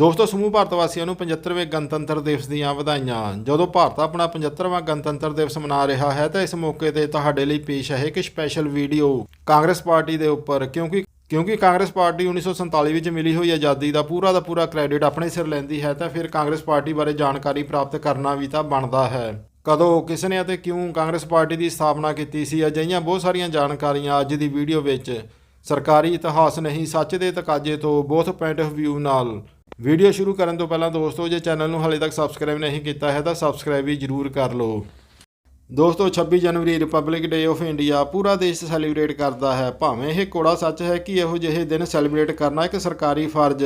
ਦੋਸਤੋ, ਸਮੂਹ ਭਾਰਤ ਵਾਸੀਆਂ ਨੂੰ 75ਵੇਂ ਗਣਤੰਤਰ ਦਿਵਸ ਦੀਆਂ ਵਧਾਈਆਂ। ਜਦੋਂ ਭਾਰਤ ਆਪਣਾ 75ਵਾਂ ਗਣਤੰਤਰ ਦਿਵਸ ਮਨਾ ਰਿਹਾ ਹੈ, ਤਾਂ ਇਸ ਮੌਕੇ ਤੇ ਤੁਹਾਡੇ ਲਈ ਪੇਸ਼ ਹੈ ਇੱਕ ਸਪੈਸ਼ਲ ਵੀਡੀਓ ਕਾਂਗਰਸ ਪਾਰਟੀ ਦੇ ਉੱਪਰ। ਕਿਉਂਕਿ ਕਿਉਂਕਿ ਕਾਂਗਰਸ ਪਾਰਟੀ 1947 ਵਿੱਚ ਮਿਲੀ ਹੋਈ ਆਜ਼ਾਦੀ ਦਾ ਪੂਰਾ ਦਾ ਪੂਰਾ ਕ੍ਰੈਡਿਟ ਆਪਣੇ ਸਿਰ ਲੈਂਦੀ ਹੈ, ਤਾਂ ਫਿਰ ਕਾਂਗਰਸ ਪਾਰਟੀ ਬਾਰੇ ਜਾਣਕਾਰੀ ਪ੍ਰਾਪਤ ਕਰਨਾ ਵੀ ਤਾਂ ਬਣਦਾ ਹੈ। ਕਦੋਂ, ਕਿਸ ਨੇ ਅਤੇ ਕਿਉਂ ਕਾਂਗਰਸ ਪਾਰਟੀ ਦੀ ਸਥਾਪਨਾ ਕੀਤੀ ਸੀ, ਅਜਿਹੀਆਂ ਬਹੁਤ ਸਾਰੀਆਂ ਜਾਣਕਾਰੀਆਂ ਅੱਜ ਦੀ ਵੀਡੀਓ ਵਿੱਚ। ਸਰਕਾਰੀ ਇਤਿਹਾਸ ਨਹੀਂ, ਸੱਚ ਦੇ ਤਕਾਜ਼ੇ ਤੋਂ ਬੋਥ ਪੁਆਇੰਟ ਆਫ View ਨਾਲ। ਵੀਡੀਓ ਸ਼ੁਰੂ ਕਰਨ ਤੋਂ ਪਹਿਲਾਂ ਦੋਸਤੋ, ਜੇ ਚੈਨਲ ਨੂੰ ਹਾਲੇ ਤੱਕ ਸਬਸਕ੍ਰਾਈਬ ਨਹੀਂ ਕੀਤਾ ਹੈ, ਤਾਂ ਸਬਸਕ੍ਰਾਈਬ ਵੀ ਜਰੂਰ ਕਰ ਲਓ। ਦੋਸਤੋ 26 ਜਨਵਰੀ ਰਿਪਬਲਿਕ ਡੇ ਆਫ ਇੰਡੀਆ ਪੂਰਾ ਦੇਸ਼ ਸੈਲੀਬ੍ਰੇਟ ਕਰਦਾ ਹੈ। ਭਾਵੇਂ ਇਹ ਕੋੜਾ ਸੱਚ ਹੈ ਕਿ ਇਹੋ ਜਿਹੇ ਦਿਨ ਸੈਲੀਬ੍ਰੇਟ ਕਰਨਾ ਇੱਕ ਸਰਕਾਰੀ ਫਰਜ਼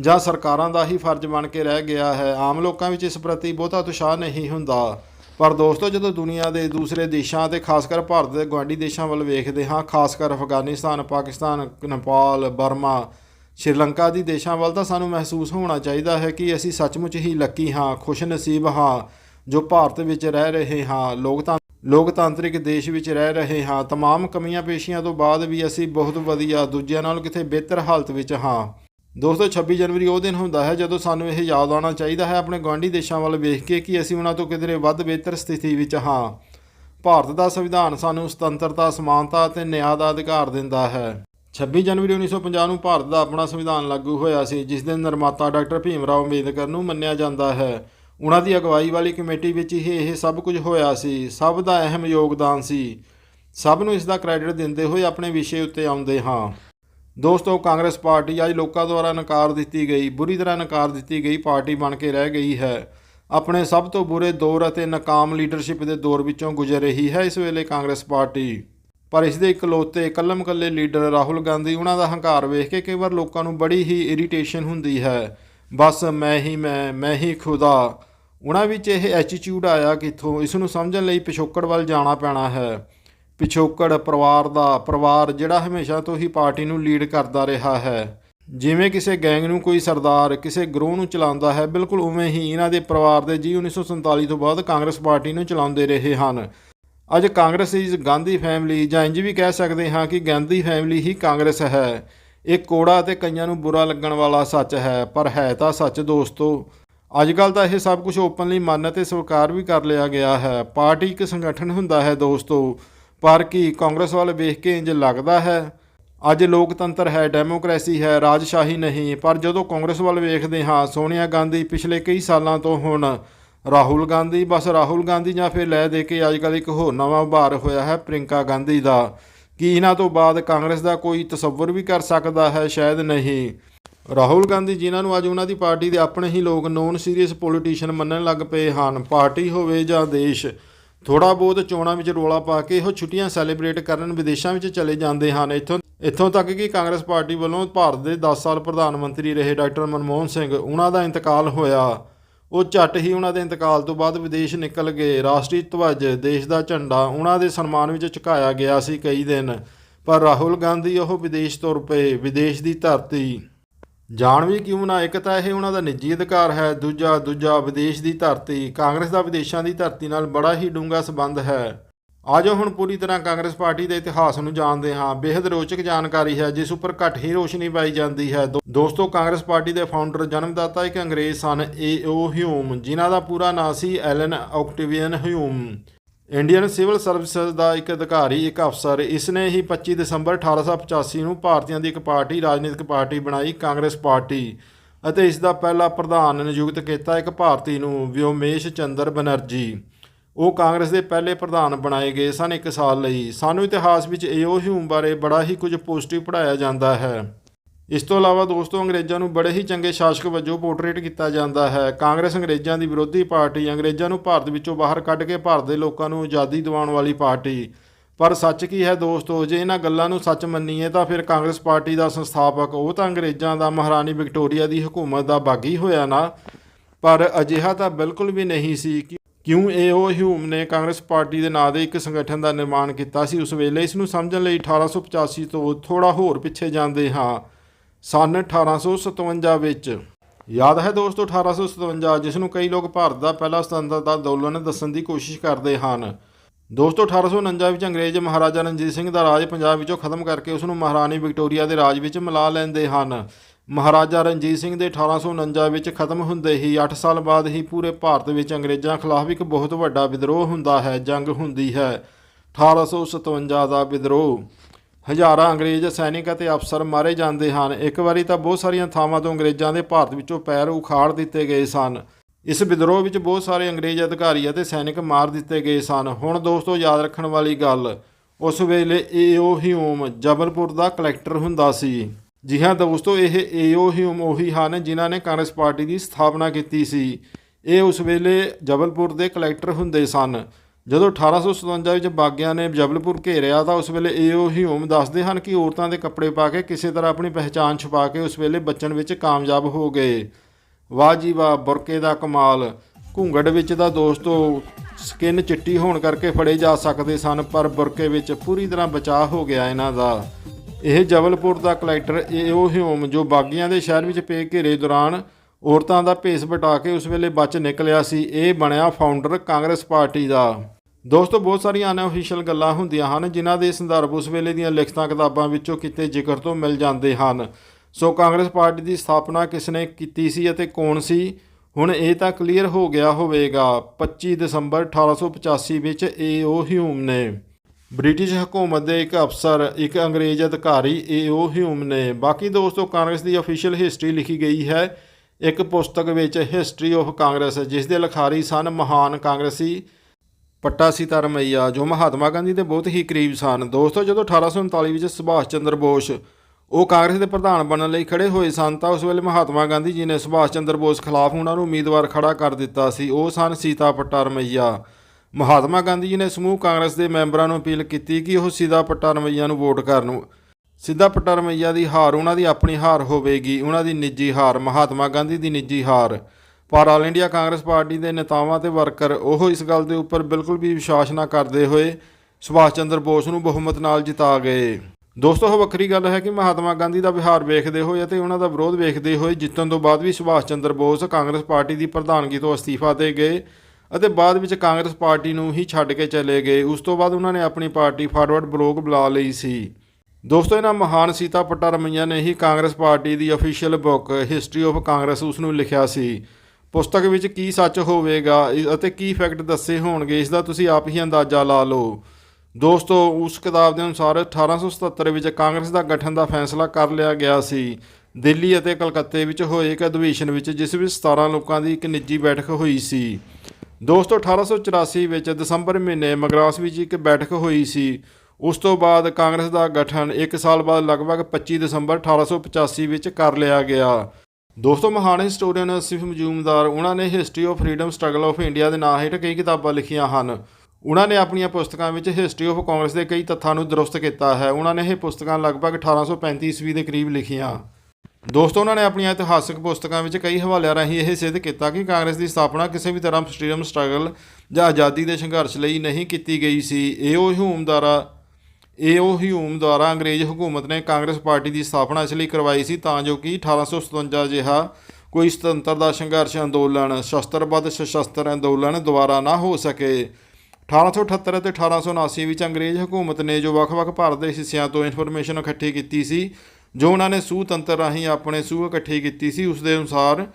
ਜਾਂ ਸਰਕਾਰਾਂ ਦਾ ਹੀ ਫਰਜ਼ ਬਣ ਕੇ ਰਹਿ ਗਿਆ ਹੈ। ਆਮ ਲੋਕਾਂ ਵਿੱਚ ਇਸ ਪ੍ਰਤੀ ਬਹੁਤਾ ਉਤਸ਼ਾਹ ਨਹੀਂ ਹੁੰਦਾ। ਪਰ ਦੋਸਤੋ, ਜਦੋਂ ਦੁਨੀਆ ਦੇ ਦੂਸਰੇ ਦੇਸ਼ਾਂ ਅਤੇ ਖਾਸ ਕਰ ਭਾਰਤ ਦੇ ਗਵਾਂਢੀ ਦੇਸ਼ਾਂ ਵੱਲ ਵੇਖਦੇ ਹਾਂ ਖਾਸ ਕਰ ਅਫਗਾਨਿਸਤਾਨ, ਪਾਕਿਸਤਾਨ, ਨੇਪਾਲ, ਬਰਮਾ ਸ਼੍ਰੀਲੰਕਾ ਦੀ ਦੇਸ਼ਾਂ ਵੱਲ ਤਾਂ ਸਾਨੂੰ ਮਹਿਸੂਸ ਹੋਣਾ ਚਾਹੀਦਾ ਹੈ ਕਿ ਅਸੀਂ ਸੱਚਮੁੱਚ ਹੀ ਲੱਕੀ ਹਾਂ ਖੁਸ਼ਨਸੀਬ ਹਾਂ ਜੋ ਭਾਰਤ ਵਿੱਚ ਰਹਿ ਰਹੇ ਹਾਂ ਲੋਕਤੰਤਰ ਲੋਕਤਾਂਤਰਿਕ ਦੇਸ਼ ਵਿੱਚ ਰਹਿ ਰਹੇ ਹਾਂ तमाम ਕਮੀਆਂ ਪੇਸ਼ੀਆਂ ਤੋਂ ਬਾਅਦ ਵੀ ਅਸੀਂ ਬਹੁਤ ਵਧੀਆ ਦੂਜਿਆਂ ਨਾਲੋਂ ਕਿਤੇ ਬਿਹਤਰ ਹਾਲਤ ਵਿੱਚ ਹਾਂ ਦੋਸਤੋ 26 ਜਨਵਰੀ ਉਹ ਦਿਨ ਹੁੰਦਾ ਹੈ ਜਦੋਂ ਸਾਨੂੰ ਇਹ ਯਾਦ ਆਉਣਾ ਚਾਹੀਦਾ ਹੈ ਆਪਣੇ ਗੁਆਂਢੀ ਦੇਸ਼ਾਂ ਵੱਲ ਵੇਖ ਕੇ ਕਿ ਅਸੀਂ ਉਹਨਾਂ ਤੋਂ ਕਿਧਰੇ ਵੱਧ ਬਿਹਤਰ ਸਥਿਤੀ ਵਿੱਚ ਹਾਂ ਭਾਰਤ ਦਾ ਸੰਵਿਧਾਨ ਸਾਨੂੰ ਸੁਤੰਤਰਤਾ ਸਮਾਨਤਾ ਅਤੇ ਨਿਆਂ ਦਾ ਅਧਿਕਾਰ ਦਿੰਦਾ ਹੈ 26 ਜਨਵਰੀ 1950 ਨੂੰ ਭਾਰਤ ਦਾ ਆਪਣਾ ਸੰਵਿਧਾਨ ਲਾਗੂ ਹੋਇਆ ਸੀ, ਜਿਸ ਦੇ ਨਿਰਮਾਤਾ ਡਾਕਟਰ ਭੀਮ ਰਾਓ ਅੰਬੇਦਕਰ ਨੂੰ ਮੰਨਿਆ ਜਾਂਦਾ ਹੈ। ਉਹਨਾਂ ਦੀ ਅਗਵਾਈ ਵਾਲੀ ਕਮੇਟੀ ਵਿੱਚ ਹੀ ਇਹ ਸਭ ਕੁਝ ਹੋਇਆ ਸੀ, ਸਭ ਦਾ ਅਹਿਮ ਯੋਗਦਾਨ ਸੀ। ਸਭ ਨੂੰ ਇਸ ਦਾ ਕ੍ਰੈਡਿਟ ਦਿੰਦੇ ਹੋਏ ਆਪਣੇ ਵਿਸ਼ੇ ਉੱਤੇ ਆਉਂਦੇ ਹਾਂ। ਦੋਸਤੋ, ਕਾਂਗਰਸ ਪਾਰਟੀ ਅੱਜ ਲੋਕਾਂ ਦੁਆਰਾ ਨਕਾਰ ਦਿੱਤੀ ਗਈ, ਬੁਰੀ ਤਰ੍ਹਾਂ ਨਕਾਰ ਦਿੱਤੀ ਗਈ ਪਾਰਟੀ ਬਣ ਕੇ ਰਹਿ ਗਈ ਹੈ। ਆਪਣੇ ਸਭ ਤੋਂ ਬੁਰੇ ਦੌਰ ਅਤੇ ਨਾਕਾਮ ਲੀਡਰਸ਼ਿਪ ਦੇ ਦੌਰ ਵਿੱਚੋਂ ਗੁਜ਼ਰ ਰਹੀ ਹੈ ਇਸ ਵੇਲੇ ਕਾਂਗਰਸ ਪਾਰਟੀ। ਪਰ ਇਸ ਦੇ ਇਕਲੌਤੇ ਕੱਲਮ ਕੱਲੇ ਲੀਡਰ ਰਾਹੁਲ ਗਾਂਧੀ, ਉਹਨਾਂ ਦਾ ਹੰਕਾਰ ਵੇਖ ਕੇ ਕਈ ਵਾਰ ਲੋਕਾਂ ਨੂੰ ਬੜੀ ਹੀ ਇਰੀਟੇਸ਼ਨ ਹੁੰਦੀ ਹੈ। ਬਸ ਮੈਂ ਹੀ ਮੈਂ ਮੈਂ ਹੀ ਖੁਦਾ। ਉਹਨਾਂ ਵਿੱਚ ਇਹ ਐਟੀਟਿਊਡ ਆਇਆ ਕਿੱਥੋਂ? ਇਸ ਨੂੰ ਸਮਝਣ ਲਈ ਪਿਛੋਕੜ ਵੱਲ ਜਾਣਾ ਪੈਣਾ ਹੈ। ਪਿਛੋਕੜ ਪਰਿਵਾਰ ਦਾ, ਪਰਿਵਾਰ ਜਿਹੜਾ ਹਮੇਸ਼ਾ ਤੋਂ ਹੀ ਪਾਰਟੀ ਨੂੰ ਲੀਡ ਕਰਦਾ ਰਿਹਾ ਹੈ। ਜਿਵੇਂ ਕਿਸੇ ਗੈਂਗ ਨੂੰ ਕੋਈ ਸਰਦਾਰ, ਕਿਸੇ ਗਰੋਹ ਨੂੰ ਚਲਾਉਂਦਾ ਹੈ, ਬਿਲਕੁਲ ਉਵੇਂ ਹੀ ਇਹਨਾਂ ਦੇ ਪਰਿਵਾਰ ਦੇ ਜੀ 1947 ਤੋਂ ਬਾਅਦ ਕਾਂਗਰਸ ਪਾਰਟੀ ਨੂੰ ਚਲਾਉਂਦੇ ਰਹੇ ਹਨ। ਅੱਜ ਕਾਂਗਰਸ ਇਜ਼ ਗਾਂਧੀ ਫੈਮਿਲੀ ਜਾਂ ਇੰਜ ਵੀ ਕਹਿ ਸਕਦੇ ਹਾਂ ਕਿ ਗਾਂਧੀ ਫੈਮਿਲੀ ਹੀ ਕਾਂਗਰਸ ਹੈ। ਇਹ ਕੋੜਾ ਤੇ ਕਈਆਂ ਨੂੰ ਬੁਰਾ ਲੱਗਣ ਵਾਲਾ ਸੱਚ ਹੈ, ਪਰ ਹੈ ਤਾਂ ਸੱਚ ਦੋਸਤੋ। ਅੱਜ ਕੱਲ ਤਾਂ ਇਹ ਸਭ ਕੁਝ ਓਪਨਲੀ ਮੰਨ ਅਤੇ ਸਵੀਕਾਰ ਵੀ ਕਰ ਲਿਆ ਗਿਆ ਹੈ। ਪਾਰਟੀ ਇੱਕ ਸੰਗਠਨ ਹੁੰਦਾ ਹੈ ਦੋਸਤੋ, ਪਰ ਕੀ ਕਾਂਗਰਸ ਵੱਲ ਵੇਖ ਕੇ ਇੰਜ ਲੱਗਦਾ ਹੈ? ਅੱਜ ਲੋਕਤੰਤਰ ਹੈ, ਡੈਮੋਕ੍ਰੇਸੀ ਹੈ, ਰਾਜਸ਼ਾਹੀ ਨਹੀਂ, ਪਰ ਜਦੋਂ ਕਾਂਗਰਸ ਵੱਲ ਵੇਖਦੇ ਹਾਂ, ਸੋਨੀਆ ਗਾਂਧੀ ਪਿਛਲੇ ਕਈ ਸਾਲਾਂ ਤੋਂ ਹੁਣ ਰਾਹੁਲ ਗਾਂਧੀ, ਬਸ ਰਾਹੁਲ ਗਾਂਧੀ ਜਾਂ ਫਿਰ ਲੈ ਦੇ ਕੇ ਅੱਜ ਕੱਲ੍ਹ ਇੱਕ ਹੋਰ ਨਵਾਂ ਉਭਾਰ ਹੋਇਆ ਹੈ ਪ੍ਰਿੰਕਾ ਗਾਂਧੀ ਦਾ। ਕੀ ਇਹਨਾਂ ਤੋਂ ਬਾਅਦ ਕਾਂਗਰਸ ਦਾ ਕੋਈ ਤਸੱਵੁਰ ਵੀ ਕਰ ਸਕਦਾ ਹੈ? ਸ਼ਾਇਦ ਨਹੀਂ। ਰਾਹੁਲ ਗਾਂਧੀ ਜਿਨ੍ਹਾਂ ਨੂੰ ਅੱਜ ਉਹਨਾਂ ਦੀ ਪਾਰਟੀ ਦੇ ਆਪਣੇ ਹੀ ਲੋਕ ਨੋਨ ਸੀਰੀਅਸ ਪੋਲੀਟੀਸ਼ੀਅਨ ਮੰਨਣ ਲੱਗ ਪਏ ਹਨ, ਪਾਰਟੀ ਹੋਵੇ ਜਾਂ ਦੇਸ਼ ਥੋੜਾ ਬਹੁਤ ਚੋਣਾਂ ਵਿੱਚ ਰੋਲਾ ਪਾ ਕੇ ਉਹ ਛੁੱਟੀਆਂ ਸੈਲੀਬ੍ਰੇਟ ਕਰਨ ਵਿਦੇਸ਼ਾਂ ਵਿੱਚ ਚਲੇ ਜਾਂਦੇ ਹਨ। ਇੱਥੋਂ ਇੱਥੋਂ ਤੱਕ ਕਿ ਕਾਂਗਰਸ ਪਾਰਟੀ ਵੱਲੋਂ ਭਾਰਤ ਦੇ 10 ਸਾਲ ਪ੍ਰਧਾਨ ਮੰਤਰੀ ਰਹੇ ਡਾਕਟਰ ਮਨਮੋਹਨ ਸਿੰਘ, ਉਹਨਾਂ ਦਾ ਇੰਤਕਾਲ ਹੋਇਆ। ਉਹ ਝੱਟ ਹੀ ਉਹਨਾਂ ਦੇ ਇੰਤਕਾਲ ਤੋਂ ਬਾਅਦ ਵਿਦੇਸ਼ ਨਿਕਲ ਗਏ। ਰਾਸ਼ਟਰੀ ਧਵਜ, ਦੇਸ਼ ਦਾ ਝੰਡਾ, ਉਹਨਾਂ ਦੇ ਸਨਮਾਨ ਵਿੱਚ ਝੁਕਾਇਆ ਗਿਆ ਸੀ ਕਈ ਦਿਨ। ਪਰ ਰਾਹੁਲ ਗਾਂਧੀ ਉਹ ਵਿਦੇਸ਼ ਤੁਰ ਪਏ ਵਿਦੇਸ਼ ਦੀ ਧਰਤੀ। ਜਾਣ ਵੀ ਕਿਉਂ ਨਾ, ਇੱਕ ਤਾਂ ਇਹ ਉਹਨਾਂ ਦਾ ਨਿੱਜੀ ਅਧਿਕਾਰ ਹੈ, ਦੂਜਾ ਦੂਜਾ ਵਿਦੇਸ਼ ਦੀ ਧਰਤੀ। ਕਾਂਗਰਸ ਦਾ ਵਿਦੇਸ਼ਾਂ ਦੀ ਧਰਤੀ ਨਾਲ ਬੜਾ ਹੀ ਡੂੰਘਾ ਸੰਬੰਧ ਹੈ। ਆਜੋ ਹੁਣ ਪੂਰੀ ਤਰ੍ਹਾਂ ਕਾਂਗਰਸ ਪਾਰਟੀ ਦੇ ਇਤਿਹਾਸ ਨੂੰ ਜਾਣਦੇ ਹਾਂ। ਬੇहद ਰੋਚਕ ਜਾਣਕਾਰੀ ਹੈ, ਜਿਸ ਉੱਪਰ ਘੱਟ ਹੀ ਰੋਸ਼ਨੀ ਪਾਈ ਜਾਂਦੀ ਹੈ। ਦੋ- ਦੋਸਤੋ, ਕਾਂਗਰਸ ਪਾਰਟੀ ਦੇ ਫਾਊਂਡਰ ਜਨਮਦਾਤਾ ਇੱਕ ਅੰਗਰੇਜ਼ ਸਨ, ਏ ਓ ਹਿਊਮ, ਜਿਨ੍ਹਾਂ ਦਾ ਪੂਰਾ ਨਾਂ ਸੀ Allan Octavian Hume. Indian civil services ਦਾ ਇੱਕ ਅਧਿਕਾਰੀ, ਇੱਕ ਅਫਸਰ ਇਸ ਨੇ ਹੀ 25 ਦਸੰਬਰ 1885 ਨੂੰ ਭਾਰਤੀਆਂ ਦੀ ਇੱਕ ਪਾਰਟੀ, ਰਾਜਨੀਤਿਕ ਪਾਰਟੀ ਬਣਾਈ, ਕਾਂਗਰਸ ਪਾਰਟੀ, ਅਤੇ ਇਸ ਦਾ ਪਹਿਲਾ ਪ੍ਰਧਾਨ ਨਿਯੁਕਤ ਕੀਤਾ ਇੱਕ ਭਾਰਤੀ ਨੂੰ, ਵਿਓਮੇਸ਼ ਚੰਦਰ ਬਨਰਜੀ। ਉਹ ਕਾਂਗਰਸ ਦੇ ਪਹਿਲੇ ਪ੍ਰਧਾਨ ਬਣਾਏ ਗਏ ਸਨ ਇੱਕ ਸਾਲ ਲਈ। ਸਾਨੂੰ ਇਤਿਹਾਸ ਵਿੱਚ ਏਓ ਹਿਊਮ ਬਾਰੇ ਬੜਾ ਹੀ ਕੁਝ ਪੋਜ਼ਿਟਿਵ ਪੜਾਇਆ ਜਾਂਦਾ ਹੈ। ਇਸ ਤੋਂ ਇਲਾਵਾ ਦੋਸਤੋ, ਅੰਗਰੇਜ਼ਾਂ ਨੂੰ ਬੜੇ ਹੀ ਚੰਗੇ ਸ਼ਾਸਕ ਵਜੋਂ ਪੋਰਟਰੇਟ ਕੀਤਾ ਜਾਂਦਾ ਹੈ। ਕਾਂਗਰਸ ਅੰਗਰੇਜ਼ਾਂ ਦੀ ਵਿਰੋਧੀ ਪਾਰਟੀ ਅੰਗਰੇਜ਼ਾਂ ਨੂੰ ਭਾਰਤ ਵਿੱਚੋਂ ਬਾਹਰ ਕੱਢ ਕੇ ਭਾਰਤ ਦੇ ਲੋਕਾਂ ਨੂੰ ਆਜ਼ਾਦੀ ਦਿਵਾਉਣ ਵਾਲੀ ਪਾਰਟੀ। ਪਰ ਸੱਚ ਕੀ ਹੈ ਦੋਸਤੋ, ਜੇ ਇਹਨਾਂ ਗੱਲਾਂ ਨੂੰ ਸੱਚ ਮੰਨੀਏ ਤਾਂ ਫਿਰ ਕਾਂਗਰਸ ਪਾਰਟੀ ਦਾ ਸੰਸਥਾਪਕ ਉਹ ਤਾਂ ਅੰਗਰੇਜ਼ਾਂ ਦਾ ਮਹਾਰਾਣੀ ਵਿਕਟੋਰੀਆ ਦੀ ਹਕੂਮਤ ਦਾ ਬਾਗੀ ਹੋਇਆ ਨਾ। ਪਰ ਅਜਿਹਾ ਤਾਂ ਬਿਲਕੁਲ ਵੀ ਨਹੀਂ ਸੀ ਕਿ ਕਿਉਂ ਇਹ ਉਹ ਹਿਊਮ ਨੇ ਕਾਂਗਰਸ ਪਾਰਟੀ ਦੇ ਨਾਂ ਦੇ ਇੱਕ ਸੰਗਠਨ ਦਾ ਨਿਰਮਾਣ ਕੀਤਾ ਸੀ? ਉਸ ਵੇਲੇ ਇਸ ਨੂੰ ਸਮਝਣ ਲਈ 1885 ਤੋਂ ਥੋੜਾ ਹੋਰ ਪਿੱਛੇ ਜਾਂਦੇ ਹਾਂ। ਸਨ 1857 ਵਿੱਚ। ਯਾਦ ਹੈ ਦੋਸਤੋ 1857 ਜਿਸ ਨੂੰ ਕਈ ਲੋਕ ਭਾਰਤ ਦਾ ਪਹਿਲਾ ਸੁਤੰਤਰਤਾ ਅੰਦੋਲਨ ਦੱਸਣ ਦੀ ਕੋਸ਼ਿਸ਼ ਕਰਦੇ ਹਨ। ਦੋਸਤੋ 1849 ਵਿੱਚ ਅੰਗਰੇਜ਼ ਮਹਾਰਾਜਾ ਰਣਜੀਤ ਸਿੰਘ ਦਾ ਰਾਜ ਪੰਜਾਬ ਵਿੱਚੋਂ ਖਤਮ ਕਰਕੇ ਉਸ ਨੂੰ ਮਹਾਰਾਣੀ ਵਿਕਟੋਰੀਆ ਦੇ ਰਾਜ ਵਿੱਚ ਮਿਲਾ ਲੈਂਦੇ ਹਨ। ਮਹਾਰਾਜਾ ਰਣਜੀਤ ਸਿੰਘ ਦੇ 1849 ਵਿੱਚ ਖਤਮ ਹੁੰਦੇ ਹੀ 8 ਸਾਲ ਬਾਅਦ ਹੀ ਪੂਰੇ ਭਾਰਤ ਵਿੱਚ ਅੰਗਰੇਜ਼ਾਂ ਖਿਲਾਫ ਇੱਕ ਬਹੁਤ ਵੱਡਾ ਵਿਦਰੋਹ ਹੁੰਦਾ ਹੈ, ਜੰਗ ਹੁੰਦੀ ਹੈ। 1857 ਦਾ ਵਿਦਰੋਹ। ਹਜ਼ਾਰਾਂ ਅੰਗਰੇਜ਼ ਸੈਨਿਕ ਅਤੇ ਅਫਸਰ ਮਾਰੇ ਜਾਂਦੇ ਹਨ। ਇੱਕ ਵਾਰੀ ਤਾਂ ਬਹੁਤ ਸਾਰੀਆਂ ਥਾਵਾਂ ਤੋਂ ਅੰਗਰੇਜ਼ਾਂ ਦੇ ਭਾਰਤ ਵਿੱਚੋਂ ਪੈਰ ਉਖਾੜ ਦਿੱਤੇ ਗਏ ਸਨ। ਇਸ ਵਿਦਰੋਹ ਵਿੱਚ ਬਹੁਤ ਸਾਰੇ ਅੰਗਰੇਜ਼ ਅਧਿਕਾਰੀ ਅਤੇ ਸੈਨਿਕ ਮਾਰ ਦਿੱਤੇ ਗਏ ਸਨ। ਹੁਣ ਦੋਸਤੋ, ਯਾਦ ਰੱਖਣ ਵਾਲੀ ਗੱਲ, ਉਸ ਵੇਲੇ ਏਓ ਹਿਊਮ ਜਬਲਪੁਰ ਦਾ ਕਲੈਕਟਰ ਹੁੰਦਾ ਸੀ। ਜੀ ਹਾਂ ਦੋਸਤੋ, ਇਹ ਏਓ ਹਿਊਮ ਉਹੀ ਹਨ ਜਿਨ੍ਹਾਂ ਨੇ ਕਾਂਗਰਸ ਪਾਰਟੀ ਦੀ ਸਥਾਪਨਾ ਕੀਤੀ ਸੀ। ਇਹ ਉਸ ਵੇਲੇ ਜਬਲਪੁਰ ਦੇ ਕਲੈਕਟਰ ਹੁੰਦੇ ਸਨ। ਜਦੋਂ 1857 ਵਿੱਚ ਬਾਗਿਆਂ ਨੇ ਜਬਲਪੁਰ ਘੇਰਿਆ, ਤਾਂ ਉਸ ਵੇਲੇ ਏਓ ਹਿਊਮ ਦੱਸਦੇ ਹਨ ਕਿ ਔਰਤਾਂ ਦੇ ਕੱਪੜੇ ਪਾ ਕੇ ਕਿਸੇ ਤਰ੍ਹਾਂ ਆਪਣੀ ਪਹਿਚਾਣ ਛੁਪਾ ਕੇ ਉਸ ਵੇਲੇ ਬਚਣ ਵਿੱਚ ਕਾਮਯਾਬ ਹੋ ਗਏ। ਵਾਹ ਜੀ ਵਾਹ, ਬੁਰਕੇ ਦਾ ਕਮਾਲ। ਘੁੰਗੜ ਵਿੱਚ ਤਾਂ ਦੋਸਤੋ, ਸਕਿਨ ਚਿੱਟੀ ਹੋਣ ਕਰਕੇ ਫੜੇ ਜਾ ਸਕਦੇ ਸਨ, ਪਰ ਬੁਰਕੇ ਵਿੱਚ ਪੂਰੀ ਤਰ੍ਹਾਂ ਬਚਾਅ ਹੋ ਗਿਆ ਇਹਨਾਂ ਦਾ। ਇਹ ਜਬਲਪੁਰ ਦਾ ਕਲੈਕਟਰ ਏਓ ਹਿਊਮ ਜੋ ਬਾਗੀਆਂ ਦੇ ਸ਼ਹਿਰ ਵਿੱਚ ਪਏ ਘੇਰੇ ਦੌਰਾਨ ਔਰਤਾਂ ਦਾ ਭੇਸ ਵਟਾ ਕੇ ਉਸ ਵੇਲੇ ਬਚ ਨਿਕਲਿਆ ਸੀ। ਇਹ ਬਣਿਆ ਫਾਊਂਡਰ ਕਾਂਗਰਸ ਪਾਰਟੀ ਦਾ। ਦੋਸਤੋ, ਬਹੁਤ ਸਾਰੀਆਂ ਅਨਅਫੀਸ਼ੀਅਲ ਗੱਲਾਂ ਹੁੰਦੀਆਂ ਹਨ, ਜਿਨ੍ਹਾਂ ਦੇ ਸੰਦਰਭ ਉਸ ਵੇਲੇ ਦੀਆਂ ਲਿਖਤਾਂ ਕਿਤਾਬਾਂ ਵਿੱਚੋਂ ਕਿਤੇ ਜ਼ਿਕਰ ਤੋਂ ਮਿਲ ਜਾਂਦੇ ਹਨ। ਸੋ ਕਾਂਗਰਸ ਪਾਰਟੀ ਦੀ ਸਥਾਪਨਾ ਕਿਸ ਨੇ ਕੀਤੀ ਸੀ ਅਤੇ ਕੌਣ ਸੀ? ਹੁਣ ਇਹ ਤਾਂ ਕਲੀਅਰ ਹੋ ਗਿਆ ਹੋਵੇਗਾ। 25 ਦਸੰਬਰ 1885 ਵਿੱਚ ਏਓ ਹਿਊਮ ਨੇ ਬ੍ਰਿਟਿਸ਼ ਹਕੂਮਤ ਦੇ ਇੱਕ ਅਫਸਰ, ਇੱਕ ਅੰਗਰੇਜ਼ ਅਧਿਕਾਰੀ ਏਓ ਹਿਊਮ ਨੇ। ਬਾਕੀ ਦੋਸਤੋ ਕਾਂਗਰਸ ਦੀ ਅਫੀਸ਼ੀਅਲ ਹਿਸਟਰੀ ਲਿਖੀ ਗਈ ਹੈ। ਇੱਕ ਪੁਸਤਕ ਵਿੱਚ ਹਿਸਟਰੀ ਆਫ ਕਾਂਗਰਸ, ਜਿਸ ਦੇ ਲਿਖਾਰੀ ਸਨ ਮਹਾਨ ਕਾਂਗਰਸੀ ਪੱਟਾ ਸੀਤਾਰਮਈਆ, ਜੋ ਮਹਾਤਮਾ ਗਾਂਧੀ ਦੇ ਬਹੁਤ ਹੀ ਕਰੀਬ ਸਨ। ਦੋਸਤੋ, ਜਦੋਂ 1839 ਵਿੱਚ ਸੁਭਾਸ਼ ਚੰਦਰ ਬੋਸ ਉਹ ਕਾਂਗਰਸ ਦੇ ਪ੍ਰਧਾਨ ਬਣਨ ਲਈ ਖੜੇ ਹੋਏ ਸਨ, ਤਾਂ ਉਸ ਵੇਲੇ ਮਹਾਤਮਾ ਗਾਂਧੀ ਜੀ ਨੇ ਸੁਭਾਸ਼ ਚੰਦਰ ਬੋਸ ਖਿਲਾਫ ਉਹਨਾਂ ਨੂੰ ਉਮੀਦਵਾਰ ਖੜਾ ਕਰ ਦਿੱਤਾ ਸੀ। ਉਹ ਸਨ ਸੀਤਾ ਪੱਟਾ ਰਮਈਆ। ਮਹਾਤਮਾ ਗਾਂਧੀ ਜੀ ਨੇ ਸਮੂਹ ਕਾਂਗਰਸ ਦੇ ਮੈਂਬਰਾਂ ਨੂੰ ਅਪੀਲ ਕੀਤੀ ਕਿ ਉਹ ਸੀਤਾ ਪੱਟਾਰਮਈਆ ਨੂੰ ਵੋਟ ਕਰਨ। ਸਿੱਧਾ ਪੱਟਾਰਮਈਆ ਦੀ ਹਾਰ ਉਹਨਾਂ ਦੀ ਆਪਣੀ ਹਾਰ ਹੋਵੇਗੀ, ਉਹਨਾਂ ਦੀ ਨਿੱਜੀ ਹਾਰ, ਮਹਾਤਮਾ ਗਾਂਧੀ ਦੀ ਨਿੱਜੀ ਹਾਰ। ਪਰ ਆਲ ਇੰਡੀਆ ਕਾਂਗਰਸ ਪਾਰਟੀ ਦੇ ਨੇਤਾਵਾਂ ਤੇ ਵਰਕਰ ਉਹ ਇਸ ਗੱਲ ਦੇ ਉੱਪਰ ਬਿਲਕੁਲ ਵੀ ਵਿਸ਼ਵਾਸ ਨਾ ਕਰਦੇ ਹੋਏ ਸੁਭਾਸ਼ ਚੰਦਰ ਬੋਸ ਨੂੰ ਬਹੁਮਤ ਨਾਲ ਜਿਤਾ ਗਏ। ਦੋਸਤੋ, ਉਹ ਵੱਖਰੀ ਗੱਲ ਹੈ ਕਿ ਮਹਾਤਮਾ ਗਾਂਧੀ ਦਾ ਵਿਹਾਰ ਵੇਖਦੇ ਹੋਏ ਅਤੇ ਉਹਨਾਂ ਦਾ ਵਿਰੋਧ ਵੇਖਦੇ ਹੋਏ ਜਿੱਤਣ ਤੋਂ ਬਾਅਦ ਵੀ ਸੁਭਾਸ਼ ਚੰਦਰ ਬੋਸ ਕਾਂਗਰਸ ਪਾਰਟੀ ਦੀ ਪ੍ਰਧਾਨਗੀ ਤੋਂ ਅਸਤੀਫਾ ਦੇ ਗਏ। ਅਤੇ ਬਾਅਦ ਵਿੱਚ ਕਾਂਗਰਸ ਪਾਰਟੀ ਨੂੰ ਹੀ ਛੱਡ ਕੇ ਚਲੇ ਗਏ। ਉਸ ਤੋਂ ਬਾਅਦ ਉਹਨਾਂ ਨੇ ਆਪਣੀ ਪਾਰਟੀ ਫਾਰਵਰਡ ਬਲੋਕ ਬੁਲਾ ਲਈ ਸੀ। ਦੋਸਤੋ, ਇਹਨਾਂ ਮਹਾਨ ਸੀਤਾ ਪਟਾਰਮਈਆ ਨੇ ਹੀ Congress party the official book history of Congress ਉਸ ਨੂੰ ਲਿਖਿਆ ਸੀ। ਪੁਸਤਕ ਵਿੱਚ ਕੀ ਸੱਚ ਹੋਵੇਗਾ ਅਤੇ ਕੀ ਫੈਕਟ ਦੱਸੇ ਹੋਣਗੇ, ਇਸ ਦਾ ਤੁਸੀਂ ਆਪ ਹੀ ਅੰਦਾਜ਼ਾ ਲਾ ਲਓ। ਦੋਸਤੋ, ਉਸ ਕਿਤਾਬ ਦੇ ਅਨੁਸਾਰ 1877 ਵਿੱਚ ਕਾਂਗਰਸ ਦਾ ਗਠਨ ਦਾ ਫੈਸਲਾ ਕਰ ਲਿਆ ਗਿਆ ਸੀ। ਦਿੱਲੀ ਅਤੇ ਕਲਕੱਤੇ ਵਿੱਚ ਹੋਏ ਇੱਕ ਅਧਿਵੇਸ਼ਨ ਵਿੱਚ, ਜਿਸ ਵਿੱਚ 17 ਲੋਕਾਂ ਦੀ ਇੱਕ ਨਿੱਜੀ ਬੈਠਕ ਹੋਈ ਸੀ। ਦੋਸਤੋ 1884 ਵਿੱਚ ਦਸੰਬਰ ਮਹੀਨੇ ਮਗਰਾਸ ਵਿੱਚ ਇੱਕ ਬੈਠਕ ਹੋਈ ਸੀ। ਉਸ ਤੋਂ ਬਾਅਦ ਕਾਂਗਰਸ ਦਾ ਗਠਨ 1 ਸਾਲ ਬਾਅਦ ਲਗਭਗ 25 ਦਸੰਬਰ 1885 ਵਿੱਚ ਕਰ ਲਿਆ ਗਿਆ। ਦੋਸਤੋ, ਮਹਾਨ ਹਿਸਟੋਰੀਅਨ ਸਿਫ ਮਜੂਮਦਾਰ, ਉਹਨਾਂ ਨੇ history of freedom struggle of India ਦੇ ਨਾਂ ਹੇਠ ਕਈ ਕਿਤਾਬਾਂ ਲਿਖੀਆਂ ਹਨ। ਉਹਨਾਂ ਨੇ ਆਪਣੀਆਂ ਪੁਸਤਕਾਂ ਵਿੱਚ ਹਿਸਟਰੀ ਆਫ ਕਾਂਗਰਸ ਦੇ ਕਈ ਤੱਥਾਂ ਨੂੰ ਦਰੁਸਤ ਕੀਤਾ ਹੈ। ਉਹਨਾਂ ਨੇ ਇਹ ਪੁਸਤਕਾਂ ਲਗਭਗ 1835 ਈਸਵੀ ਦੇ ਕਰੀਬ ਲਿਖੀਆਂ। ਦੋਸਤੋ, ਉਹਨਾਂ ਨੇ ਆਪਣੀਆਂ ਇਤਿਹਾਸਕ ਪੁਸਤਕਾਂ ਵਿੱਚ ਕਈ ਹਵਾਲਿਆਂ ਰਾਹੀਂ ਇਹ ਸਿੱਧ ਕੀਤਾ ਕਿ ਕਾਂਗਰਸ ਦੀ ਸਥਾਪਨਾ ਕਿਸੇ ਵੀ ਤਰ੍ਹਾਂ ਫਰੀडम ਸਟਰਗਲ ਜਾਂ ਆਜ਼ਾਦੀ ਦੇ ਸੰਘਰਸ਼ ਲਈ ਨਹੀਂ ਕੀਤੀ ਗਈ ਸੀ। ਇਹ ਉਹ ਹਿਊਮ ਦੁਆਰਾ ਇਹ ਉਹ ਹਿਊਮ ਦੁਆਰਾ ਅੰਗਰੇਜ਼ ਹਕੂਮਤ ਨੇ ਕਾਂਗਰਸ ਪਾਰਟੀ ਦੀ ਸਥਾਪਨਾ ਇਸ ਲਈ ਕਰਵਾਈ ਸੀ ਤਾਂ ਜੋ ਕਿ 1857 ਜਿਹਾ ਕੋਈ ਸੁਤੰਤਰ ਦਾ ਸੰਘਰਸ਼ ਅੰਦੋਲਨ, ਸ਼ਸਤਰਬੱਧ ਸਸ਼ਸਤਰ ਅੰਦੋਲਨ ਦੁਆਰਾ ਨਾ ਹੋ ਸਕੇ। 1878 ਅਤੇ 1879 ਵਿੱਚ ਅੰਗਰੇਜ਼ ਹਕੂਮਤ ਨੇ ਜੋ ਵੱਖ-ਵੱਖ ਭਾਰਤ ਦੇ ਹਿੱਸਿਆਂ ਤੋਂ ਇਨਫੋਰਮੇਸ਼ਨ ਇਕੱਠੀ ਕੀਤੀ ਸੀ ਜੋ ਉਹਨਾਂ ਨੇ ਸੂਹ ਤੰਤਰ ਰਾਹੀਂ ਆਪਣੇ ਸੂਹ ਇਕੱਠੀ ਕੀਤੀ ਸੀ ਉਸ ਦੇ ਅਨੁਸਾਰ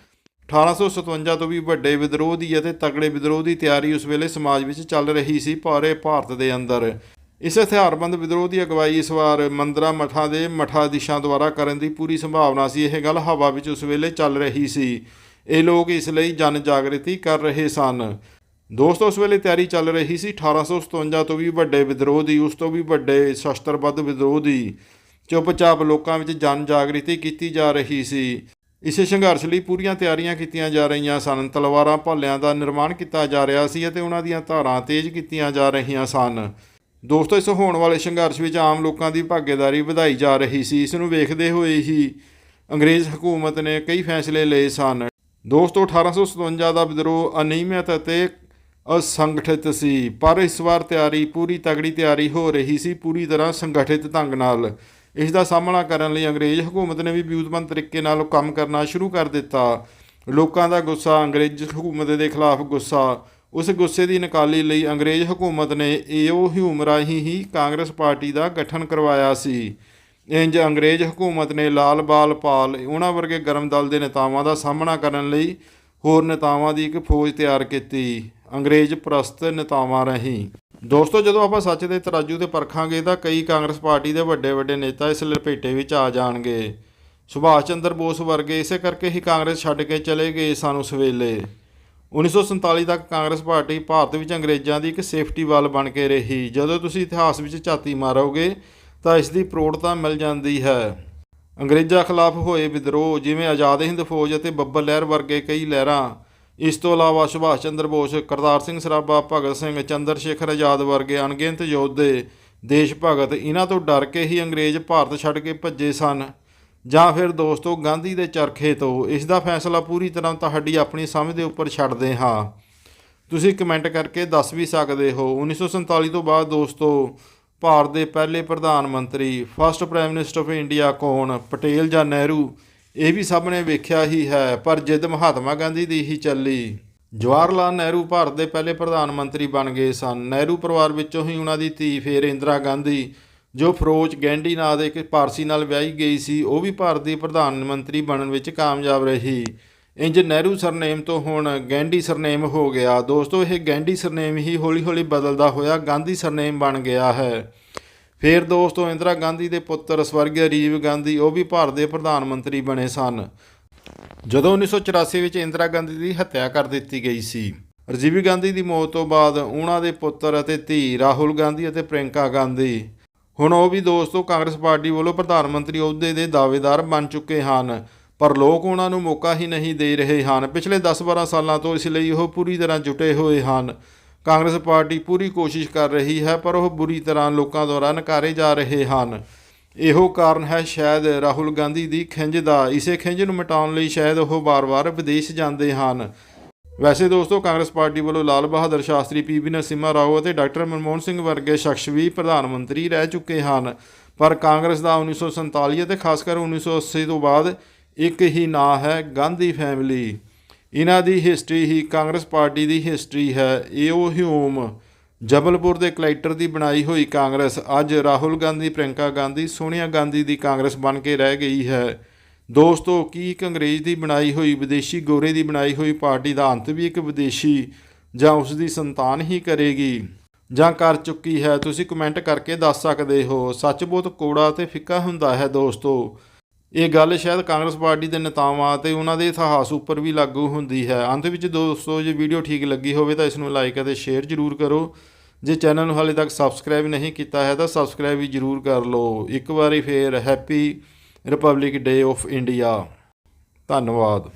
1857 ਤੋਂ ਵੀ ਵੱਡੇ ਵਿਦਰੋਹ ਦੀ ਅਤੇ ਤਗੜੇ ਵਿਦਰੋਹ ਦੀ ਤਿਆਰੀ ਉਸ ਵੇਲੇ ਸਮਾਜ ਵਿੱਚ ਚੱਲ ਰਹੀ ਸੀ ਭਾਰੇ ਭਾਰਤ ਦੇ ਅੰਦਰ। ਇਸ ਹਥਿਆਰਬੰਦ ਵਿਦਰੋਹ ਦੀ ਅਗਵਾਈ ਇਸ ਵਾਰ ਮੰਦਰਾ, ਮਠਾਂ ਦੇ ਮਠਾਧੀਸ਼ਾਂ ਦੁਆਰਾ ਕਰਨ ਦੀ ਪੂਰੀ ਸੰਭਾਵਨਾ ਸੀ। ਇਹ ਗੱਲ ਹਵਾ ਵਿੱਚ ਉਸ ਵੇਲੇ ਚੱਲ ਰਹੀ ਸੀ। ਇਹ ਲੋਕ ਇਸ ਲਈ ਜਨ ਜਾਗਰਤੀ ਕਰ ਰਹੇ ਸਨ। ਦੋਸਤੋ, ਉਸ ਵੇਲੇ ਤਿਆਰੀ ਚੱਲ ਰਹੀ ਸੀ 1857 ਤੋਂ ਵੀ ਵੱਡੇ ਵਿਦਰੋਹ ਦੀ ਉਸ ਤੋਂ ਵੀ ਵੱਡੇ ਸ਼ਸਤਰਬੱਧ ਵਿਦਰੋਹ। ਦੀ ਚੁੱਪਚਾਪ ਲੋਕਾਂ ਵਿੱਚ ਜਨ ਜਾਗ੍ਰਿਤੀ ਕੀਤੀ ਜਾ ਰਹੀ ਸੀ। ਇਸੇ ਸੰਘਰਸ਼ ਲਈ ਪੂਰੀਆਂ ਤਿਆਰੀਆਂ ਕੀਤੀਆਂ ਜਾ ਰਹੀਆਂ ਸਨ। ਤਲਵਾਰਾਂ ਭਾਲਿਆਂ ਦਾ ਨਿਰਮਾਣ ਕੀਤਾ ਜਾ ਰਿਹਾ ਸੀ ਅਤੇ ਉਹਨਾਂ ਦੀਆਂ ਧਾਰਾਂ ਤੇਜ਼ ਕੀਤੀਆਂ ਜਾ ਰਹੀਆਂ ਸਨ। ਦੋਸਤੋ, ਇਸ ਹੋਣ ਵਾਲੇ ਸੰਘਰਸ਼ ਵਿੱਚ ਆਮ ਲੋਕਾਂ ਦੀ ਭਾਗੀਦਾਰੀ ਵਧਾਈ ਜਾ ਰਹੀ ਸੀ। ਇਸ ਨੂੰ ਵੇਖਦੇ ਹੋਏ ਹੀ ਅੰਗਰੇਜ਼ ਹਕੂਮਤ ਨੇ ਕਈ ਫੈਸਲੇ ਲਏ ਸਨ। ਦੋਸਤੋ 1857 ਦਾ ਵਿਦਰੋਹ ਅਨਿਯਮਿਤ ਅਤੇ ਅਸੰਗਠਿਤ ਸੀ, ਪਰ ਇਸ ਵਾਰ ਤਿਆਰੀ, ਪੂਰੀ ਤਗੜੀ ਤਿਆਰੀ ਹੋ ਰਹੀ ਸੀ ਪੂਰੀ ਤਰ੍ਹਾਂ ਸੰਗਠਿਤ ਢੰਗ ਨਾਲ। ਇਸ ਦਾ ਸਾਹਮਣਾ ਕਰਨ ਲਈ ਅੰਗਰੇਜ਼ ਹਕੂਮਤ ਨੇ ਵੀ ਵਿਉਂਤਬੰਦ ਤਰੀਕੇ ਨਾਲ ਕੰਮ ਕਰਨਾ ਸ਼ੁਰੂ ਕਰ ਦਿੱਤਾ। ਲੋਕਾਂ ਦਾ ਗੁੱਸਾ ਅੰਗਰੇਜ਼ ਹਕੂਮਤ ਦੇ ਖਿਲਾਫ ਗੁੱਸਾ। ਉਸ ਗੁੱਸੇ ਦੀ ਨਿਕਾਲੀ ਲਈ ਅੰਗਰੇਜ਼ ਹਕੂਮਤ ਨੇ ਏਓ ਹਿਊਮ ਰਾਹੀਂ ਹੀ ਕਾਂਗਰਸ ਪਾਰਟੀ ਦਾ ਗਠਨ ਕਰਵਾਇਆ ਸੀ। ਇੰਜ ਅੰਗਰੇਜ਼ ਹਕੂਮਤ ਨੇ ਲਾਲ ਬਾਲ ਪਾਲ ਉਹਨਾਂ ਵਰਗੇ ਗਰਮ ਦਲ ਦੇ ਨੇਤਾਵਾਂ ਦਾ ਸਾਹਮਣਾ ਕਰਨ ਲਈ ਹੋਰ ਨੇਤਾਵਾਂ ਦੀ ਇੱਕ ਫੌਜ ਤਿਆਰ ਕੀਤੀ। ਅੰਗਰੇਜ਼ ਪ੍ਰਸਤ ਨੇਤਾਵਾਂ ਰਾਹੀਂ ਦੋਸਤੋ, ਜਦੋਂ ਆਪਾਂ ਸੱਚ ਦੇ ਤਰਾਜੂ ਤੇ ਪਰਖਾਂਗੇ, ਤਾਂ ਕਈ ਕਾਂਗਰਸ ਪਾਰਟੀ ਦੇ ਵੱਡੇ ਵੱਡੇ ਨੇਤਾ ਇਸ ਲਪੇਟੇ ਵਿੱਚ ਆ ਜਾਣਗੇ। ਸੁਭਾਸ਼ ਚੰਦਰ ਬੋਸ ਵਰਗੇ ਇਸੇ ਕਰਕੇ ਹੀ ਕਾਂਗਰਸ ਛੱਡ ਕੇ ਚਲੇ ਗਏ ਸਨ ਉਸ ਵੇਲੇ 1947 ਤੱਕ ਕਾਂਗਰਸ ਪਾਰਟੀ ਭਾਰਤ ਵਿੱਚ ਅੰਗਰੇਜ਼ਾਂ ਦੀ ਇੱਕ ਸੇਫਟੀ ਵਾਲ ਬਣ ਕੇ ਰਹੀ। ਜਦੋਂ ਤੁਸੀਂ ਇਤਿਹਾਸ ਵਿੱਚ ਝਾਤੀ ਮਾਰੋਗੇ, ਤਾਂ ਇਸ ਦੀ ਪ੍ਰੋੜਤਾ ਮਿਲ ਜਾਂਦੀ ਹੈ। ਅੰਗਰੇਜ਼ਾਂ ਖਿਲਾਫ ਹੋਏ ਵਿਦਰੋਹ, ਜਿਵੇਂ ਆਜ਼ਾਦ ਹਿੰਦ ਫੌਜ ਅਤੇ ਬੱਬਰ ਲਹਿਰ ਵਰਗੇ ਕਈ ਲਹਿਰਾਂ ਇਸ ਤੋਂ ਇਲਾਵਾ ਸੁਭਾਸ਼ ਚੰਦਰ ਬੋਸ, ਕਰਤਾਰ ਸਿੰਘ ਸਰਾਭਾ, ਭਗਤ ਸਿੰਘ ਚੰਦਰ ਸ਼ੇਖਰ ਆਜ਼ਾਦ ਵਰਗੇ ਅਣਗਿਣਤ ਯੋਧੇ ਦੇਸ਼ ਭਗਤ ਇਹਨਾਂ ਤੋਂ ਡਰ ਕੇ ਹੀ ਅੰਗਰੇਜ਼ ਭਾਰਤ ਛੱਡ ਕੇ ਭੱਜੇ ਸਨ। ਜਾਂ ਫਿਰ ਦੋਸਤੋ, ਗਾਂਧੀ ਦੇ ਚਰਖੇ ਤੋਂ ਇਸ ਦਾ ਫੈਸਲਾ ਪੂਰੀ ਤਰ੍ਹਾਂ ਤੁਹਾਡੀ ਆਪਣੀ ਸਮਝ ਦੇ ਉੱਪਰ ਛੱਡਦੇ ਹਾਂ। ਤੁਸੀਂ ਕਮੈਂਟ ਕਰਕੇ ਦੱਸ ਵੀ ਸਕਦੇ ਹੋ। 1947 ਤੋਂ ਬਾਅਦ ਦੋਸਤੋ, ਭਾਰਤ ਦੇ ਪਹਿਲੇ ਪ੍ਰਧਾਨ ਮੰਤਰੀ, first prime minister of India ਕੌਣ? ਪਟੇਲ ਜਾਂ ਨਹਿਰੂ? ਇਹ ਵੀ ਸਭ ਨੇ ਵੇਖਿਆ ਹੀ ਹੈ, ਪਰ ਜਿੱਦ ਮਹਾਤਮਾ ਗਾਂਧੀ ਦੀ ਹੀ ਚੱਲੀ। ਜਵਾਹਰ ਲਾਲ ਨਹਿਰੂ ਭਾਰਤ ਦੇ ਪਹਿਲੇ ਪ੍ਰਧਾਨ ਮੰਤਰੀ ਬਣ ਗਏ ਸਨ। ਨਹਿਰੂ ਪਰਿਵਾਰ ਵਿੱਚੋਂ ਹੀ ਉਹਨਾਂ ਦੀ ਧੀ ਫੇਰ ਇੰਦਰਾ ਗਾਂਧੀ, ਜੋ ਫਰੋਚ ਗੈਂਡੀ ਨਾਂ ਦੇ ਇੱਕ ਪਾਰਸੀ ਨਾਲ ਵਿਆਹੀ ਗਈ ਸੀ, ਉਹ ਵੀ ਭਾਰਤ ਦੀ ਪ੍ਰਧਾਨ ਮੰਤਰੀ ਬਣਨ ਵਿੱਚ ਕਾਮਯਾਬ ਰਹੀ। ਇੰਜ ਨਹਿਰੂ ਸਰਨੇਮ ਤੋਂ ਹੁਣ ਗੈਂਡੀ ਸਰਨੇਮ ਹੋ ਗਿਆ। ਦੋਸਤੋ, ਇਹ ਗੈਂਡੀ ਸਰਨੇਮ ਹੀ ਹੌਲੀ-ਹੌਲੀ ਬਦਲਦਾ ਹੋਇਆ ਗਾਂਧੀ ਸਰਨੇਮ ਬਣ ਗਿਆ ਹੈ। ਫਿਰ ਦੋਸਤੋ ਇੰਦਰਾ ਗਾਂਧੀ ਦੇ ਪੁੱਤਰ ਸਵਰਗੀ ਰਾਜੀਵ ਗਾਂਧੀ, ਉਹ ਵੀ ਭਾਰਤ ਦੇ ਪ੍ਰਧਾਨ ਮੰਤਰੀ ਬਣੇ ਸਨ। ਜਦੋਂ 1984 ਵਿੱਚ ਇੰਦਰਾ ਗਾਂਧੀ ਦੀ ਹੱਤਿਆ ਕਰ ਦਿੱਤੀ ਗਈ ਸੀ, ਰਾਜੀਵ ਗਾਂਧੀ ਦੀ ਮੌਤ ਤੋਂ ਬਾਅਦ ਉਹਨਾਂ ਦੇ ਪੁੱਤਰ ਅਤੇ ਧੀ ਰਾਹੁਲ ਗਾਂਧੀ ਅਤੇ ਪ੍ਰਿੰਕਾ ਗਾਂਧੀ, ਹੁਣ ਉਹ ਵੀ ਦੋਸਤੋ ਕਾਂਗਰਸ ਪਾਰਟੀ ਵੱਲੋਂ ਪ੍ਰਧਾਨ ਮੰਤਰੀ ਅਹੁਦੇ ਦੇ ਦਾਅਵੇਦਾਰ ਬਣ ਚੁੱਕੇ ਹਨ, ਪਰ ਲੋਕ ਉਹਨਾਂ ਨੂੰ ਮੌਕਾ ਹੀ ਨਹੀਂ ਦੇ ਰਹੇ ਹਨ। ਪਿਛਲੇ 10-12 ਸਾਲਾਂ ਤੋਂ ਇਸ ਲਈ ਉਹ ਪੂਰੀ ਤਰ੍ਹਾਂ ਜੁਟੇ ਹੋਏ ਹਨ। ਕਾਂਗਰਸ ਪਾਰਟੀ ਪੂਰੀ ਕੋਸ਼ਿਸ਼ ਕਰ ਰਹੀ ਹੈ, ਪਰ ਉਹ ਬੁਰੀ ਤਰ੍ਹਾਂ ਲੋਕਾਂ ਦੁਆਰਾ ਨਕਾਰੇ ਜਾ ਰਹੇ ਹਨ। ਇਹੋ ਕਾਰਨ ਹੈ ਸ਼ਾਇਦ ਰਾਹੁਲ ਗਾਂਧੀ ਦੀ ਖਿੰਝ ਦਾ। ਇਸੇ ਖਿੰਜ ਨੂੰ ਮਿਟਾਉਣ ਲਈ ਸ਼ਾਇਦ ਉਹ ਵਾਰ-ਵਾਰ ਵਿਦੇਸ਼ ਜਾਂਦੇ ਹਨ। ਵੈਸੇ ਦੋਸਤੋ, ਕਾਂਗਰਸ ਪਾਰਟੀ ਵੱਲੋਂ ਲਾਲ ਬਹਾਦਰ ਸ਼ਾਸਤਰੀ ਪੀਵੀ ਨਰਸਿਮਹਾ ਰਾਓ ਅਤੇ ਡਾਕਟਰ ਮਨਮੋਹਨ ਸਿੰਘ ਵਰਗੇ ਸ਼ਖਸ ਵੀ ਪ੍ਰਧਾਨ ਮੰਤਰੀ ਰਹਿ ਚੁੱਕੇ ਹਨ। ਪਰ ਕਾਂਗਰਸ ਦਾ 1947 ਅਤੇ ਖਾਸ ਕਰ 1980 ਤੋਂ ਬਾਅਦ ਇੱਕ ਹੀ ਨਾਂ ਹੈ ਗਾਂਧੀ ਫੈਮਿਲੀ। ਇਹਨਾਂ ਦੀ ਹਿਸਟਰੀ ਹੀ ਕਾਂਗਰਸ ਪਾਰਟੀ ਦੀ ਹਿਸਟਰੀ ਹੈ। ਏਓ ਹਿਊਮ ਜਬਲਪੁਰ ਦੇ ਕਲੈਕਟਰ ਦੀ ਬਣਾਈ ਹੋਈ ਕਾਂਗਰਸ। ਅੱਜ ਰਾਹੁਲ ਗਾਂਧੀ ਪ੍ਰਿੰਕਾ ਗਾਂਧੀ, ਸੋਨੀਆ ਗਾਂਧੀ ਦੀ ਕਾਂਗਰਸ ਬਣ ਕੇ ਰਹਿ ਗਈ ਹੈ। ਦੋਸਤੋ, ਕੀ ਇੱਕ ਅੰਗਰੇਜ਼ ਦੀ ਬਣਾਈ ਹੋਈ, ਵਿਦੇਸ਼ੀ ਗੋਰੇ ਦੀ ਬਣਾਈ ਹੋਈ ਪਾਰਟੀ ਦਾ ਅੰਤ ਵੀ ਇੱਕ ਵਿਦੇਸ਼ੀ ਜਾਂ ਉਸ ਦੀ ਸੰਤਾਨ ਹੀ ਕਰੇਗੀ? ਜਾਂ ਕਰ ਚੁੱਕੀ ਹੈ? ਤੁਸੀਂ ਕਮੈਂਟ ਕਰਕੇ ਦੱਸ ਸਕਦੇ ਹੋ। ਸੱਚ ਬਹੁਤ ਕੋੜਾ ਤੇ ਫਿੱਕਾ ਹੁੰਦਾ ਹੈ ਦੋਸਤੋ। ਇਹ ਗੱਲ ਸ਼ਾਇਦ ਕਾਂਗਰਸ ਪਾਰਟੀ ਦੇ ਨੇਤਾਵਾਂ ਤੇ ਉਹਨਾਂ ਦੇ ਇਤਿਹਾਸ ਉੱਪਰ ਵੀ ਲਾਗੂ ਹੁੰਦੀ ਹੈ। ਅੰਤ ਵਿੱਚ ਦੋਸਤੋ, ਜੇ ਵੀਡੀਓ ਠੀਕ ਲੱਗੀ ਹੋਵੇ ਤਾਂ ਇਸ ਨੂੰ ਲਾਈਕ ਅਤੇ ਸ਼ੇਅਰ ਜ਼ਰੂਰ ਕਰੋ। ਜੇ ਚੈਨਲ ਨੂੰ ਹਾਲੇ ਤੱਕ ਸਬਸਕ੍ਰਾਈਬ ਨਹੀਂ ਕੀਤਾ ਹੈ ਤਾਂ ਸਬਸਕ੍ਰਾਈਬ ਵੀ ਜ਼ਰੂਰ ਕਰ ਲਓ। ਇੱਕ ਵਾਰੀ ਫੇਰ happy republic day of India ਧੰਨਵਾਦ।